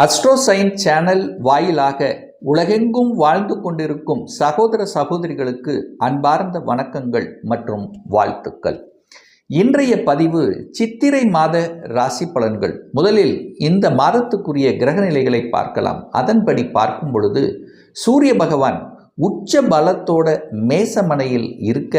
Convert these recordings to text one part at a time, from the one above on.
அஸ்ட்ரோசைன் channel வாயிலாக உலகெங்கும் வாழ்ந்து கொண்டிருக்கும் சகோதர சகோதரிகளுக்கு அன்பார்ந்த வணக்கங்கள் மற்றும் வாழ்த்துக்கள். இன்றைய பதிவு சித்திரை மாத ராசி பலன்கள். முதலில் இந்த மாதத்துக்குரிய கிரக நிலைகளை பார்க்கலாம். அதன்படி பார்க்கும் பொழுது சூரிய பகவான் உச்ச பலத்தோட மேசமனையில் இருக்க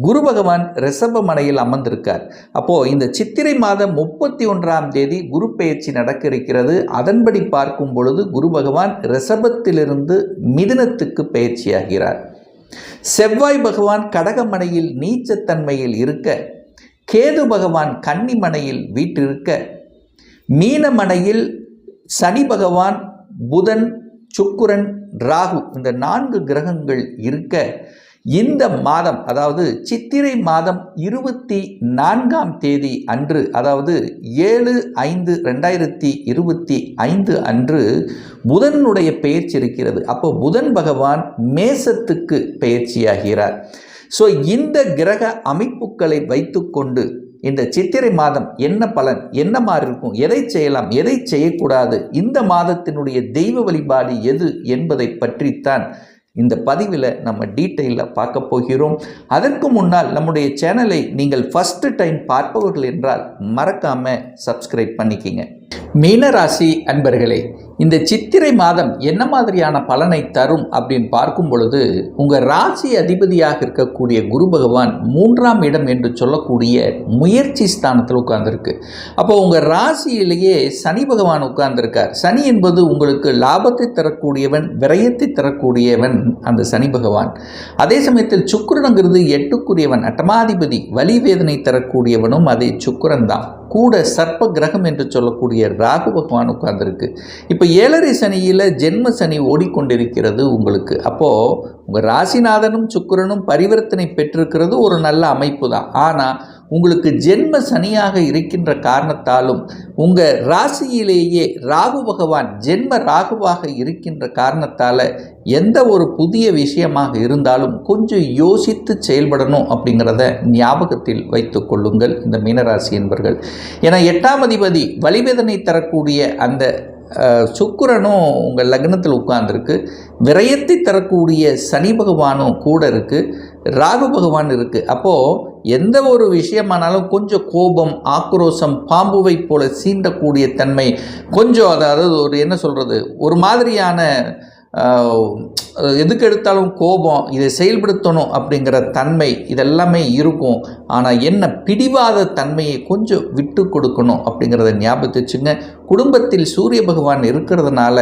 குரு பகவான் ரிஷப மனையில் அமர்ந்திருக்கார். அப்போ இந்த சித்திரை மாதம் முப்பத்தி ஒன்றாம் தேதி குரு பெயர்ச்சி நடக்க இருக்கிறது அதன்படி பார்க்கும் பொழுது குரு பகவான் ரிஷபத்திலிருந்து மிதுனத்துக்கு பெயர்ச்சியாகிறார். செவ்வாய் பகவான் கடகமனையில் நீச்சத்தன்மையில் இருக்க கேது பகவான் கன்னிமனையில் வீற்றிருக்க மீனமனையில் சனி பகவான் புதன் சுக்குரன் ராகு இந்த நான்கு கிரகங்கள் இருக்க இந்த மாதம் அதாவது சித்திரை மாதம் இருபத்தி நான்காம் தேதி அன்று அதாவது ஏழு ஐந்து ரெண்டாயிரத்தி இருபத்தி ஐந்து அன்று புதனுடைய பெயர்ச்சி இருக்கிறது. அப்போ புதன் பகவான் மேசத்துக்கு பெயர்ச்சியாகிறார். ஸோ இந்த கிரக அமைப்புகளை வைத்துக்கொண்டு இந்த சித்திரை மாதம் என்ன பலன் என்ன மாதிரி இருக்கும் எதை செய்யலாம் எதை செய்யக்கூடாது இந்த மாதத்தினுடைய தெய்வ வழிபாடு எது என்பதை பற்றித்தான் இந்த பதிவில் நம்ம டீட்டெயிலில் பார்க்க போகிறோம். அதற்கு முன்னால் நம்முடைய சேனலை நீங்கள் ஃபஸ்ட்டு டைம் பார்ப்பவர்கள் என்றால் மறக்காமல் சப்ஸ்கிரைப் பண்ணிக்கிங்க. மீனராசி அன்பர்களே இந்த சித்திரை மாதம் என்ன மாதிரியான பலனை தரும் அப்படின்னு பார்க்கும் பொழுது உங்கள் ராசி அதிபதியாக இருக்கக்கூடிய குரு பகவான் மூன்றாம் இடம் என்று சொல்லக்கூடிய முயற்சி ஸ்தானத்தில் உட்கார்ந்துருக்கு. அப்போ உங்கள் ராசியிலேயே சனி பகவான் உட்கார்ந்துருக்கார். சனி என்பது உங்களுக்கு லாபத்தை தரக்கூடியவன் விரயத்தை தரக்கூடியவன் அந்த சனி பகவான். அதே சமயத்தில் சுக்கிரனுங்கிறது எட்டுக்குரியவன் அட்டமாதிபதி வலி வேதனை தரக்கூடியவனும் அதே சுக்கிரன் தான் கூட சர்ப்ப கிரகம் என்று சொல்லக்கூடிய ராகு பகவான் உட்கார்ந்துருக்கு. இப்போ ஏழரை சனியில் ஜென்ம சனி ஓடிக்கொண்டிருக்கிறது உங்களுக்கு. அப்போது உங்கள் ராசிநாதனும் சுக்கிரனும் பரிவர்த்தனை பெற்றிருக்கிறது ஒரு நல்ல அமைப்பு தான். ஆனால் உங்களுக்கு ஜென்ம சனியாக இருக்கின்ற காரணத்தாலும் உங்கள் ராசியிலேயே ராகு பகவான் ஜென்ம ராகுவாக இருக்கின்ற காரணத்தால் எந்த ஒரு புதிய விஷயமாக இருந்தாலும் கொஞ்சம் யோசித்து செயல்படணும் அப்படிங்கிறத ஞாபகத்தில் வைத்து கொள்ளுங்கள் இந்த மீனராசி என்பர்கள். ஏன்னா எட்டாம் அதிபதி வலிவேதனை தரக்கூடிய அந்த சுக்கிரனும் உங்கள் லக்னத்தில் உட்கார்ந்துருக்கு. விரயத்தை தரக்கூடிய சனி பகவானும் கூட இருக்குது ராகு பகவான் இருக்குது அப்போது எந்த ஒரு விஷயமானாலும் கொஞ்சம் கோபம் ஆக்ரோஷம் பாம்புவை போல சீண்டக்கூடிய தன்மை கொஞ்சம் அதாவது ஒரு என்ன சொல்கிறது ஒரு மாதிரியான எதுக்கு எடுத்தாலும் கோபம் இதை செயல்படுத்தணும் அப்படிங்கிற தன்மை இதெல்லாமே இருக்கும். ஆனால் என்ன பிடிவாத தன்மையை கொஞ்சம் விட்டு கொடுக்கணும் அப்படிங்கிறத ஞாபகத்து வச்சுங்க. குடும்பத்தில் சூரிய பகவான் இருக்கிறதுனால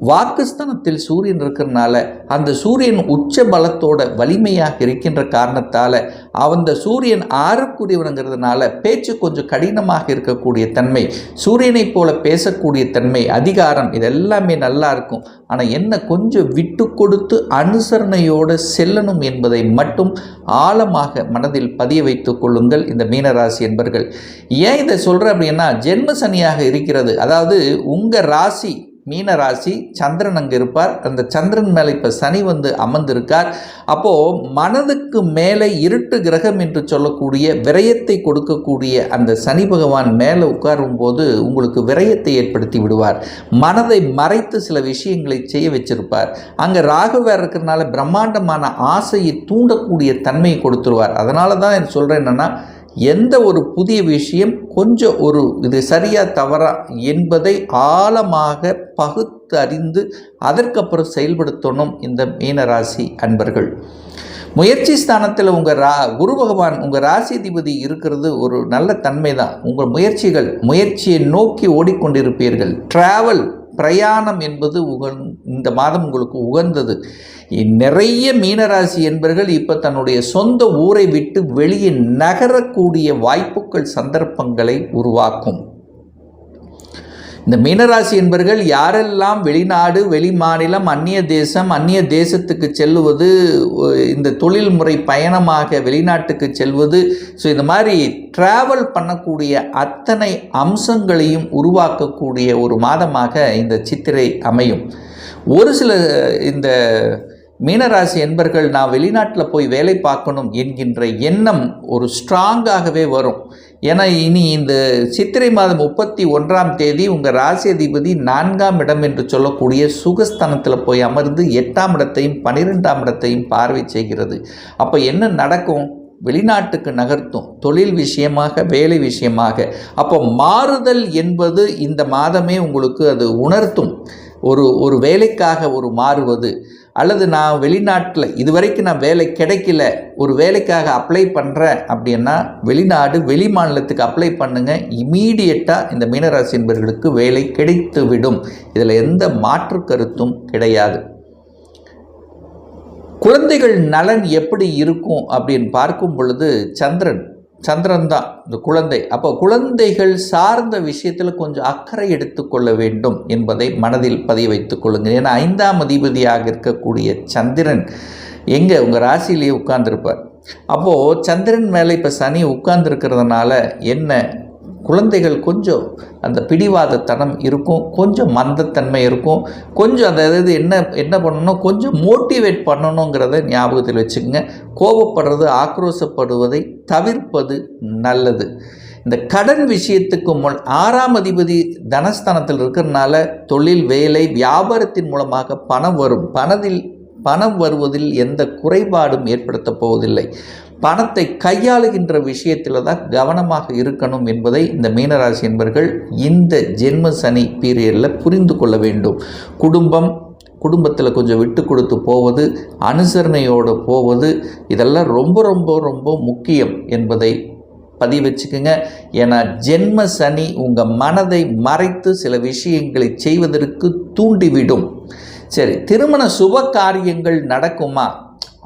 வாக்குஸ்தானத்தில் சூரியன் இருக்கிறனால அந்த சூரியன் உச்ச பலத்தோட வலிமையாக இருக்கின்ற காரணத்தால் அந்த சூரியன் ஆறுக்குரியவனுங்கிறதுனால பேச்சு கொஞ்சம் கடினமாக இருக்கக்கூடிய தன்மை சூரியனைப் போல பேசக்கூடிய தன்மை அதிகாரம் இதெல்லாமே நல்லா இருக்கும். ஆனால் என்ன கொஞ்சம் விட்டு கொடுத்து அனுசரணையோடு செல்லணும் என்பதை மட்டும் ஆழமாக மனதில் பதிய வைத்துக் கொள்ளுங்கள் இந்த மீனராசி என்பர்கள். ஏன் இதை சொல்கிறேன் அப்படின்னா ஜென்ம சனியாக இருக்கிறது. அதாவது உங்கள் ராசி மீன ராசி சந்திரன் அங்கே இருப்பார். அந்த சந்திரன் மேலே இப்போ சனி வந்து அமர்ந்திருக்கார். அப்போது மனதுக்கு மேலே இருட்டு கிரகம் என்று சொல்லக்கூடிய விரயத்தை கொடுக்கக்கூடிய அந்த சனி பகவான் மேலே உட்காரும் போது உங்களுக்கு விரயத்தை ஏற்படுத்தி விடுவார். மனதை மறைத்து சில விஷயங்களை செய்ய வச்சிருப்பார். அங்கே ராகு வேறு இருக்கிறதுனால பிரம்மாண்டமான ஆசையை தூண்டக்கூடிய தன்மையை கொடுத்துருவார். அதனால தான் சொல்கிறேன் என்னென்னா எந்த ஒரு புதிய விஷயம் கொஞ்சம் ஒரு இது சரியாக தவறா என்பதை ஆழமாக பகுத்து அறிந்து அதற்கப்புறம் செயல்படுத்தணும் இந்த மீனராசி அன்பர்கள். முயற்சி ஸ்தானத்தில் உங்கள் ரா குரு பகவான் உங்கள் ராசிதிபதி இருக்கிறது ஒரு நல்ல தன்மை தான் உங்கள் முயற்சிகள் முயற்சியை நோக்கி ஓடிக்கொண்டிருப்பீர்கள். ட்ராவல் பிரயாணம் என்பது உகந் இந்த மாதம் உங்களுக்கு உகந்தது. நிறைய மீனராசி என்பர்கள் இப்போ தன்னுடைய சொந்த ஊரை விட்டு வெளியே நகரக்கூடிய வாய்ப்புகள் சந்தர்ப்பங்களை உருவாக்கும். இந்த மீனராசி என்பர்கள் யாரெல்லாம் வெளிநாடு வெளி மாநிலம் அந்நிய தேசம் அந்நிய தேசத்துக்கு செல்லுவது இந்த தொழில்முறை பயணமாக வெளிநாட்டுக்கு செல்வது ஸோ இந்த மாதிரி ட்ராவல் பண்ணக்கூடிய அத்தனை அம்சங்களையும் உருவாக்கக்கூடிய ஒரு மாதமாக இந்த சித்திரை அமையும். ஒரு சில இந்த மீனராசி என்பர்கள் நான் வெளிநாட்டில் போய் வேலை பார்க்கணும் என்கின்ற எண்ணம் ஒரு ஸ்ட்ராங்காகவே வரும். ஏன்னா இனி இந்த சித்திரை மாதம் முப்பத்தி ஒன்றாம் தேதி உங்கள் ராசி அதிபதி நான்காம் இடம் என்று சொல்லக்கூடிய சுகஸ்தானத்தில் போய் அமர்ந்து எட்டாம் இடத்தையும் பன்னிரெண்டாம் இடத்தையும் பார்வை செய்கிறது. அப்போ என்ன நடக்கும்? வெளிநாட்டுக்கு நகர்த்தும். தொழில் விஷயமாக வேலை விஷயமாக. அப்போ மாறுதல் என்பது இந்த மாதமே உங்களுக்கு அது உணர்த்தும். ஒரு ஒரு வேலைக்காக ஒரு மாறுவது. அல்லது நான் வெளிநாட்டில் இதுவரைக்கும் நான் வேலை கிடைக்கல ஒரு வேலைக்காக அப்ளை பண்ணுறேன் அப்படின்னா வெளிநாடு வெளி மாநிலத்துக்கு அப்ளை பண்ணுங்கள் இமீடியட்டாக இந்த மீனராசின்பர்களுக்கு வேலை கிடைத்துவிடும். இதில் எந்த மாற்று கருத்தும் கிடையாது. குழந்தைகள் நலன் எப்படி இருக்கும் அப்படின்னு பார்க்கும் பொழுது சந்திரன் சந்திரன் தான் இந்த குழந்தை. அப்போ குழந்தைகள் சார்ந்த விஷயத்தில் கொஞ்சம் அக்கறை எடுத்துக்கொள்ள வேண்டும் என்பதை மனதில் பதிய வைத்துக் கொள்ளுங்கள். ஏன்னா ஐந்தாம் அதிபதியாக இருக்கக்கூடிய சந்திரன் எங்கே? உங்கள் ராசியிலேயே உட்கார்ந்துருப்பார். அப்போது சந்திரன் மேலே இப்போ சனி உட்கார்ந்துருக்கிறதுனால என்ன குழந்தைகள் கொஞ்சம் அந்த பிடிவாதத்தனம் இருக்கும் கொஞ்சம் மந்தத்தன்மை இருக்கும் கொஞ்சம் அதாவது என்ன என்ன பண்ணணும் கொஞ்சம் மோட்டிவேட் பண்ணணுங்கிறத ஞாபகத்தில் வச்சுக்கோங்க. கோபப்படுறது ஆக்ரோஷப்படுவதை தவிர்ப்பது நல்லது. இந்த கடன் விஷயத்துக்கு முன் ஆறாம் அதிபதி தனஸ்தானத்தில் இருக்கிறதுனால தொழில் வேலை வியாபாரத்தின் மூலமாக பணம் வரும். பணத்தில் பணம் வருவதில் எந்த குறைபாடும் ஏற்படுத்தப் போவதில்லை. பணத்தை கையாளுகின்ற விஷயத்தில் தான் கவனமாக இருக்கணும் என்பதை இந்த மீனராசி என்பர்கள் இந்த ஜென்ம சனி பீரியடில் புரிந்து கொள்ள வேண்டும். குடும்பம் குடும்பத்தில் கொஞ்சம் விட்டு கொடுத்து போவது அனுசரணையோடு போவது இதெல்லாம் ரொம்ப ரொம்ப ரொம்ப முக்கியம் என்பதை பதிவு வச்சுக்கோங்க. ஏன்னா ஜென்ம சனி உங்கள் மனதை மறைத்து சில விஷயங்களை செய்வதற்கு தூண்டிவிடும். சரி திருமண சுப காரியங்கள் நடக்குமா?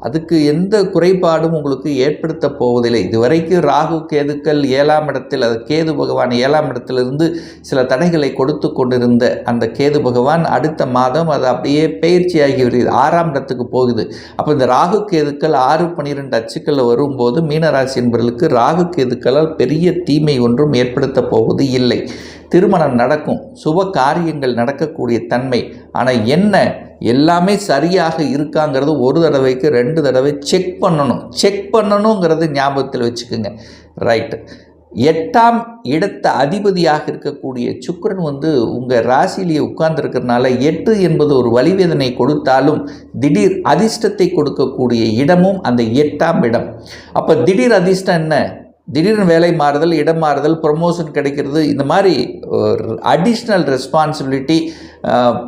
அதுக்கு எந்த குறைபாடும் உங்களுக்கு ஏற்படுத்த போவதில்லை. இதுவரைக்கும் ராகு கேதுக்கள் ஏழாம் இடத்தில் அது கேது பகவான் ஏழாம் இடத்திலிருந்து சில தடைகளை கொடுத்து கொண்டிருந்த அந்த கேது பகவான் அடுத்த மாதம் அது அப்படியே பயிற்சியாகி வருகிறது. ஆறாம் இடத்துக்கு போகுது. அப்போ இந்த ராகு கேதுக்கள் ஆறு பன்னிரெண்டு அச்சுக்களில் வரும்போது மீனராசி என்பவர்களுக்கு ராகு கேதுக்களால் பெரிய தீமை ஒன்றும் ஏற்படுத்த போவது இல்லை. திருமணம் நடக்கும் சுப காரியங்கள் நடக்கக்கூடிய தன்மை. ஆனால் என்ன? எல்லாமே சரியாக இருக்காங்கிறது ஒரு தடவைக்கு ரெண்டு தடவை செக் பண்ணணும். செக் பண்ணணுங்கிறது ஞாபகத்தில் வச்சுக்கோங்க. ரைட்டு எட்டாம் இடத்த அதிபதியாக இருக்கக்கூடிய சுக்கரன் வந்து உங்கள் ராசியிலேயே உட்கார்ந்துருக்கிறதுனால எட்டு என்பது ஒரு வலிவேதனை கொடுத்தாலும் திடீர் அதிர்ஷ்டத்தை கொடுக்கக்கூடிய இடமும் அந்த எட்டாம் இடம். அப்போ திடீர் அதிர்ஷ்டம் என்ன? திடீர்னு வேலை மாறுதல் இடம் மாறுதல் ப்ரொமோஷன் கிடைக்கிறது. இந்த மாதிரி அடிஷ்னல் ரெஸ்பான்சிபிலிட்டி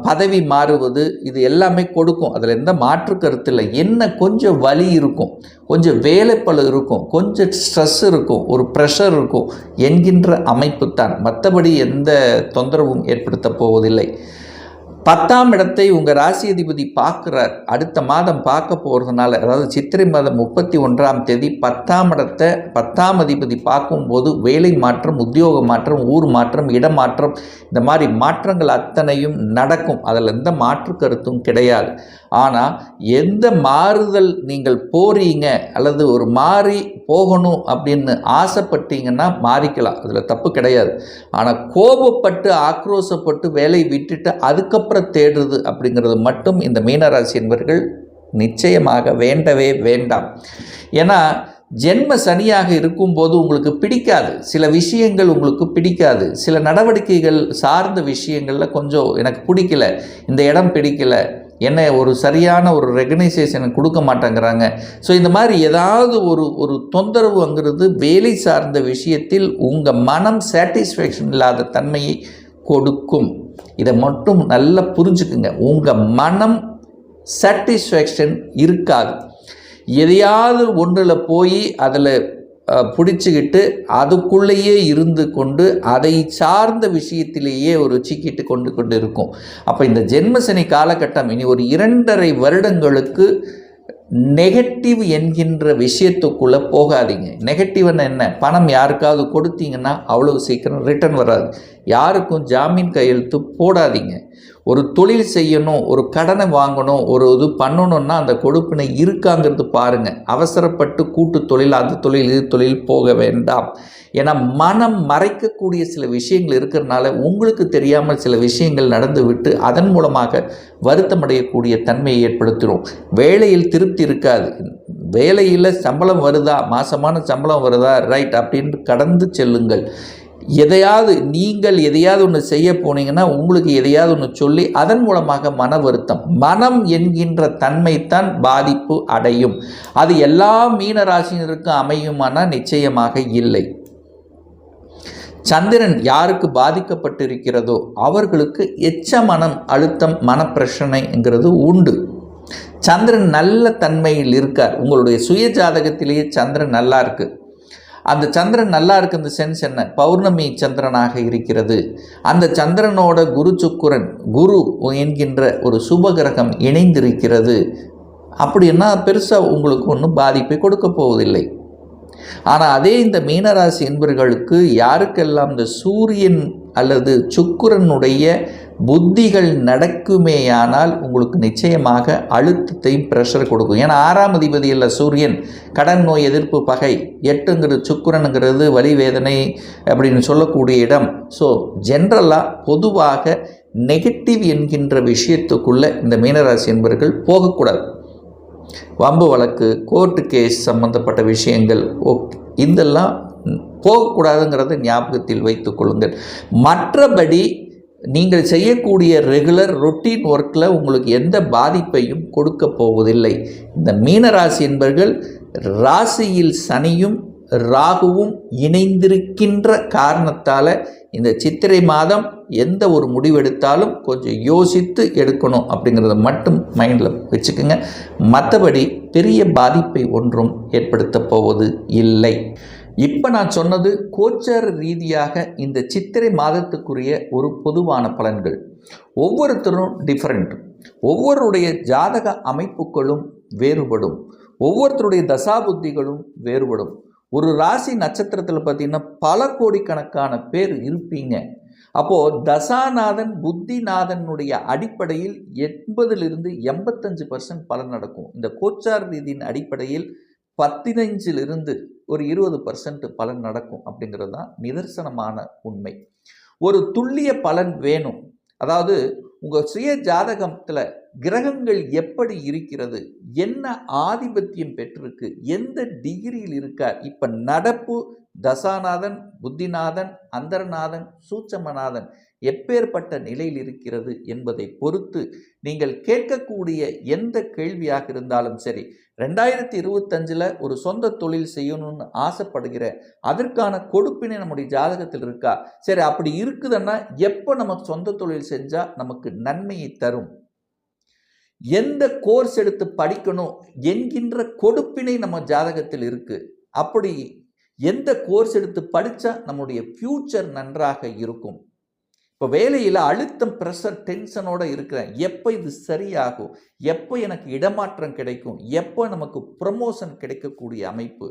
பதவி மாறுவது இது எல்லாமே கொடுக்கும். அதில் எந்த மாற்று கருத்து இல்லை. என்ன கொஞ்சம் வலி இருக்கும் கொஞ்சம் வேலைப்பழு இருக்கும் கொஞ்சம் ஸ்ட்ரெஸ் இருக்கும் ஒரு ப்ரெஷர் இருக்கும் என்கின்ற அமைப்பு தான் மற்றபடி எந்த தொந்தரவும் ஏற்படுத்த போவதில்லை. பத்தாம் இடத்தை உங்கள் ராசி அதிபதி பார்க்குறார். அடுத்த மாதம் பார்க்க போகிறதுனால அதாவது சித்திரை மாதம் முப்பத்தி ஒன்றாம் தேதி பத்தாம் இடத்தை பத்தாம் அதிபதி பார்க்கும்போது வேலை மாற்றம் உத்தியோக மாற்றம் ஊர் மாற்றம் இடமாற்றம் இந்த மாதிரி மாற்றங்கள் அத்தனையும் நடக்கும். அதில் எந்த மாற்று கருத்தும் கிடையாது. ஆனால் எந்த மாறுதல் நீங்கள் போறீங்க அல்லது ஒரு மாறி போகணும் அப்படின்னு ஆசைப்பட்டீங்கன்னா மாறிக்கலாம். அதில் தப்பு கிடையாது. ஆனால் கோபப்பட்டு ஆக்ரோஷப்பட்டு வேலையை விட்டுட்டு அதுக்கப்புறம் தேடுறது அப்படிங்கிறது மட்டும் இந்த மீனராசி என்பவர்கள் நிச்சயமாக வேண்டவே வேண்டாம். ஏன்னா ஜென்ம சனியாக இருக்கும்போது உங்களுக்கு பிடிக்காது. சில விஷயங்கள் உங்களுக்கு பிடிக்காது. சில நடவடிக்கைகள் சார்ந்த விஷயங்களில் கொஞ்சம் எனக்கு பிடிக்கல. இந்த இடம் பிடிக்கல. என்ன ஒரு சரியான ஒரு ரெகனைசேஷன் கொடுக்க மாட்டேங்கிறாங்க. ஸோ இந்த மாதிரி ஏதாவது ஒரு ஒரு தொந்தரவுங்கிறது வேலை சார்ந்த விஷயத்தில் உங்கள் மனம் சாட்டிஸ்ஃபேக்ஷன் இல்லாத தன்மையை கொடுக்கும். இதை மட்டும் நல்லா புரிஞ்சுக்குங்க. உங்கள் மனம் சாட்டிஸ்ஃபேக்ஷன் இருக்காது. எதையாவது ஒன்றில் போய் அதில் பிடிச்சிக்கிட்டு அதுக்குள்ளேயே இருந்து கொண்டு அதை சார்ந்த விஷயத்திலேயே ஒரு சிக்கிட்டு கொண்டு கொண்டு இருக்கும். அப்போ இந்த ஜென்மசனி காலகட்டம் இனி ஒரு இரண்டரை வருடங்களுக்கு நெகட்டிவ் என்கின்ற விஷயத்துக்குள்ளே போகாதீங்க. நெகட்டிவ்னு என்ன? பணம் யாருக்காவது கொடுத்தீங்கன்னா அவ்வளவு சீக்கிரம் ரிட்டர்ன் வராது. யாருக்கும் ஜாமீன் கையெழுத்து போடாதீங்க. ஒரு தொழில் செய்யணும் ஒரு கடனை வாங்கணும் ஒரு இது பண்ணணும்னா அந்த கொடுப்பினை இருக்காங்கிறது பாருங்கள் அவசரப்பட்டு கூட்டு தொழில் அது தொழில் இது தொழில் போக வேண்டாம். ஏன்னா மனம் மறைக்கக்கூடிய சில விஷயங்கள் இருக்கிறனால உங்களுக்கு தெரியாமல் சில விஷயங்கள் நடந்து விட்டு அதன் மூலமாக வருத்தமடையக்கூடிய தன்மையை ஏற்படுத்திடும் வேலையில் திருப்தி இருக்காது. வேலையில் சம்பளம் வருதா? மாசமான சம்பளம் வருதா? ரைட் அப்படின்னு கடந்து செல்லுங்கள். எதையாவது நீங்கள் எதையாவது ஒன்று செய்ய போனீங்கன்னா உங்களுக்கு எதையாவது ஒன்று சொல்லி அதன் மூலமாக மன வருத்தம். மனம் என்கின்ற தன்மைத்தான் பாதிப்பு அடையும். அது எல்லா மீன ராசினருக்கும் அமையுமானால் நிச்சயமாக இல்லை. சந்திரன் யாருக்கு பாதிக்கப்பட்டிருக்கிறதோ அவர்களுக்கு எச்ச மனம் அழுத்தம் மனப்பிரச்சனைங்கிறது உண்டு. சந்திரன் நல்ல தன்மையில் இருக்கார். உங்களுடைய சுய ஜாதகத்திலேயே சந்திரன் நல்லா இருக்குது அந்த சந்திரன் நல்லா இருக்கு இந்த சென்ஸ் என்ன? பௌர்ணமி சந்திரனாக இருக்கிறது. அந்த சந்திரனோட குரு சுக்குரன் குரு என்கின்ற ஒரு சுபகிரகம் இணைந்திருக்கிறது. அப்படின்னா பெருசாக உங்களுக்கு ஒன்றும் பாதிப்பை கொடுக்க போவதில்லை. ஆனால் அதே இந்த மீனராசி என்பர்களுக்கு யாருக்கெல்லாம் இந்த சூரியன் அல்லது சுக்குரனுடைய புத்திகள் நடக்குமேயானால் உங்களுக்கு நிச்சயமாக அழுத்தத்தையும் ப்ரெஷர் கொடுக்கும். ஏன்னா ஆறாம் அதிபதி இல்லை சூரியன் கடன் நோய் எதிர்ப்பு பகை எட்டுங்கிறது சுக்குரனுங்கிறது வலி வேதனை அப்படின்னு சொல்லக்கூடிய இடம். ஸோ ஜென்ரலாக பொதுவாக நெகட்டிவ் என்கின்ற விஷயத்துக்குள்ளே இந்த மீனராசி என்பர்கள் போகக்கூடாது. வம்பு வழக்கு கோர்ட்டு கேஸ் சம்பந்தப்பட்ட விஷயங்கள் ஓகே இதெல்லாம் போகக்கூடாதுங்கிறத ஞாபகத்தில் வைத்து கொள்ளுங்கள். மற்றபடி நீங்கள் செய்யக்கூடிய ரெகுலர் ரொட்டீன் ஒர்க்கில் உங்களுக்கு எந்த பாதிப்பையும் கொடுக்க போவதில்லை. இந்த மீனராசி என்பர்கள் ராசியில் சனியும் ராகுவும் இணைந்திருக்கின்ற காரணத்தால் இந்த சித்திரை மாதம் எந்த ஒரு முடிவெடுத்தாலும் கொஞ்சம் யோசித்து எடுக்கணும் அப்படிங்கிறத மட்டும் மைண்டில் வச்சுக்கோங்க. மற்றபடி பெரிய பாதிப்பை ஒன்றும் ஏற்படுத்த போவது இல்லை. இப்போ நான் சொன்னது கோச்சார ரீதியாக இந்த சித்திரை மாதத்துக்குரிய ஒரு பொதுவான பலன்கள். ஒவ்வொருத்தரும் டிஃப்ரெண்ட் ஒவ்வொருடைய ஜாதக அமைப்புகளும் வேறுபடும். ஒவ்வொருத்தருடைய தசாபுத்திகளும் வேறுபடும். ஒரு ராசி நட்சத்திரத்தில் பார்த்தீங்கன்னா பல கோடிக்கணக்கான பேர் இருப்பீங்க. அப்போது தசாநாதன் புத்திநாதனுடைய அடிப்படையில் எண்பதிலிருந்து எண்பத்தஞ்சு பர்சன்ட் பலன் நடக்கும். இந்த கோச்சார் ரீதியின் அடிப்படையில் பத்தினஞ்சிலிருந்து ஒரு இருபது பர்சன்ட் பலன் நடக்கும் அப்படிங்கிறது தான் நிதர்சனமான உண்மை. ஒரு துல்லிய பலன் வேணும். அதாவது உங்கள் சுய ஜாதகத்தில் கிரகங்கள் எப்படி இருக்கிறது? என்ன ஆதிபத்தியம் பெற்றிருக்கு? எந்த டிகிரியில் இருக்கார்? இப்போ நடப்பு தசாநாதன் புத்திநாதன் அந்தரநாதன் சூட்சமநாதன் எப்பேற்பட்ட நிலையில் இருக்கிறது என்பதை பொறுத்து நீங்கள் கேட்கக்கூடிய எந்த கேள்வியாக இருந்தாலும் சரி ரெண்டாயிரத்தி இருபத்தஞ்சில் ஒரு சொந்த தொழில் செய்யணும்னு ஆசைப்படுகிற அதற்கான கொடுப்பினை நம்முடைய ஜாதகத்தில் இருக்கா? சரி அப்படி இருக்குதுன்னா எப்போ நமக்கு சொந்த தொழில் செஞ்சால் நமக்கு நன்மையை தரும்? எந்த கோர்ஸ் எடுத்து படிக்கணும் என்கின்ற கொடுப்பினை நம்ம ஜாதகத்தில் இருக்குது அப்படி எந்த கோர்ஸ் எடுத்து படித்தா நம்முடைய ஃப்யூச்சர் நன்றாக இருக்கும்? இப்போ வேலையில் அழுத்தம் ப்ரெஷர் டென்ஷனோடு இருக்கிறேன். எப்போ இது சரியாகும்? எப்போ எனக்கு இடமாற்றம் கிடைக்கும்? எப்போ நமக்கு ப்ரமோஷன் கிடைக்கக்கூடிய அமைப்பு?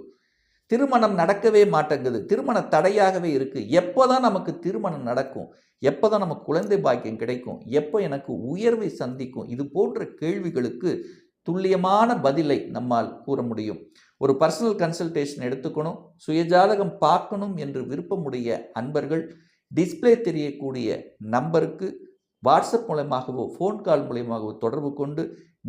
திருமணம் நடக்கவே மாட்டேங்குது. திருமண தடையாகவே இருக்குது எப்போ தான் நமக்கு திருமணம் நடக்கும்? எப்போ தான் நமக்கு குழந்தை பாக்கியம் கிடைக்கும்? எப்போ எனக்கு உயர்வை சந்திக்கும்? இது போன்ற கேள்விகளுக்கு துல்லியமான பதிலை நம்மால் கூற முடியும். ஒரு பர்சனல் கன்சல்டேஷன் எடுத்துக்கணும். சுயஜாதகம் பார்க்கணும் என்று விருப்பமுடைய அன்பர்கள் டிஸ்பிளே தெரியக்கூடிய நம்பருக்கு வாட்ஸ்அப் மூலயமாகவோ ஃபோன் கால் மூலியமாகவோ தொடர்பு கொண்டு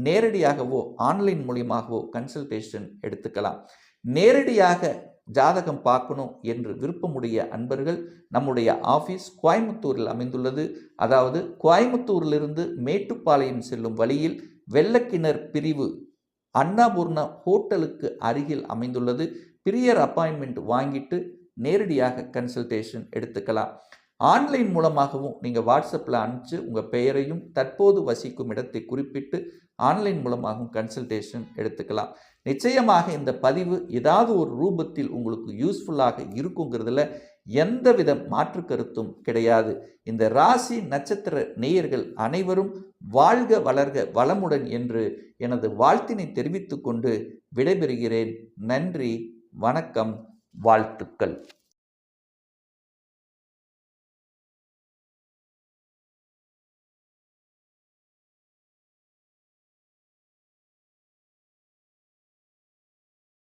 நேரடியாகவோ ஆன்லைன் மூலியமாகவோ கன்சல்டேஷன் எடுத்துக்கலாம். நேரடியாக ஜாதகம் பார்க்கணும் என்று விருப்பமுடைய அன்பர்கள் நம்முடைய ஆஃபீஸ் கோயம்புத்தூரில் அமைந்துள்ளது. அதாவது கோயம்புத்தூரிலிருந்து மேட்டுப்பாளையம் செல்லும் வழியில் வெள்ளக்கிணர் பிரிவு அன்னபூர்ண ஹோட்டலுக்கு அருகில் அமைந்துள்ளது. பிரியர் அப்பாயின்மெண்ட் வாங்கிட்டு நேரடியாக கன்சல்டேஷன் எடுத்துக்கலாம். ஆன்லைன் மூலமாகவும் நீங்கள் வாட்ஸ்அப்பில் அனுப்பிச்சு உங்கள் பெயரையும் தற்போது வசிக்கும் இடத்தை குறிப்பிட்டு ஆன்லைன் மூலமாகவும் கன்சல்டேஷன் எடுத்துக்கலாம். நிச்சயமாக இந்த பதிவு ஏதாவது ஒரு ரூபத்தில் உங்களுக்கு யூஸ்ஃபுல்லாக இருக்குங்கிறதுல எந்தவித மாற்று கருத்தும் கிடையாது. இந்த ராசி நட்சத்திர நேயர்கள் அனைவரும் வாழ்க வளர்க வளமுடன் என்று எனது வாழ்த்தினை தெரிவித்துக்கொண்டு விடைபெறுகிறேன். நன்றி வணக்கம் வாழ்த்துக்கள்.